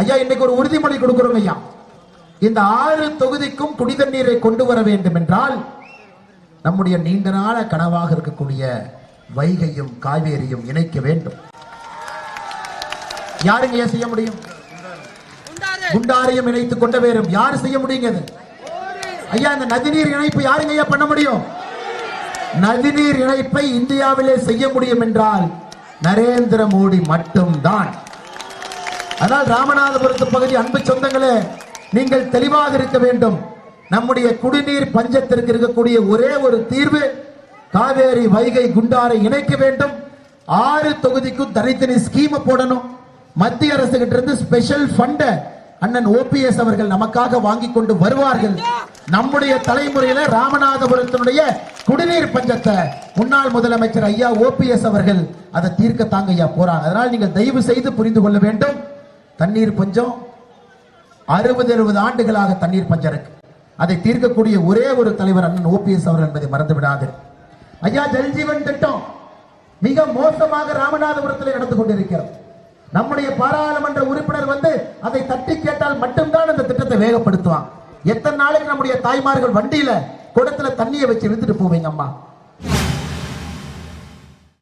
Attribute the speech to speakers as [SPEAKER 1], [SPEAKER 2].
[SPEAKER 1] ஐயா இன்னைக்கு ஒரு உறுதிமொழி கொடுக்கிறோம் ஐயா. இந்த ஆறு தொகுதிக்கும் குடி தண்ணீரை கொண்டு வர வேண்டும் என்றால் நம்முடைய நீண்ட நாள கனவாக இருக்கக்கூடிய வைகையும் காவேரியும் இணைக்க வேண்டும். யாருங்க ஐயா செய்ய முடியும்? குண்டாரையும் இணைத்துக் கொண்ட வேறும் யாரு செய்ய முடியுங்க? ஐயா இந்த நதிநீர் இணைப்பு யாருங்க ஐயா பண்ண முடியும்? நதிநீர் இணைப்பை இந்தியாவிலே செய்ய முடியும் என்றால் நரேந்திர மோடி மட்டும்தான். அதனால் ராமநாதபுரத்து பகுதி அன்பு சொந்தங்களே நீங்கள் தெளிவாக இருக்க வேண்டும். நம்முடைய குடிநீர் பஞ்சத்திற்கு இருக்கக்கூடிய ஒரே ஒரு தீர்வு காவேரி வைகை குண்டாரை இணைக்க வேண்டும். ஆறு தொகுதிக்கும் தனித்தனி ஸ்கீம் போடணும். மத்திய அரசு கிட்ட இருந்து ஸ்பெஷல் ஃபண்ட அண்ணன் ஓபிஎஸ் அவர்கள் நமக்காக வாங்கி கொண்டு வருவார்கள். நம்முடைய தலைமுறையில ராமநாதபுரத்தினுடைய குடிநீர் பஞ்சத்தை முன்னாள் முதலமைச்சர் ஐயா ஓபிஎஸ் அவர்கள் அதை தீர்க்க தாங்க ஐயா போறாங்க. அதனால் நீங்கள் தயவு செய்து புரிந்து கொள்ள வேண்டும். தண்ணீர் பஞ்சம். அறுபது அறுபது ஆண்டுகளாக தண்ணீர் பஞ்சம் இருக்கு. அதை தீர்க்கக்கூடிய ஒரே ஒரு தலைவர் அண்ணன் ஓபிஎஸ் அவர் என்பதை மறந்து விடாது ஐயா ஜல்ஜீவன் திட்டம் மிக மோசமாக ராமநாதபுரத்தில் நடந்து கொண்டிருக்கிறது. நம்முடைய பாராளுமன்ற உறுப்பினர் வந்து அதை தட்டி கேட்டால் மட்டும்தான் அந்த திட்டத்தை வேகப்படுத்துவான். எத்தனை நாளைக்கு நம்முடைய தாய்மார்கள் வண்டியில குடத்துல தண்ணியை வச்சு இழுத்துட்டு போவீங்க அம்மா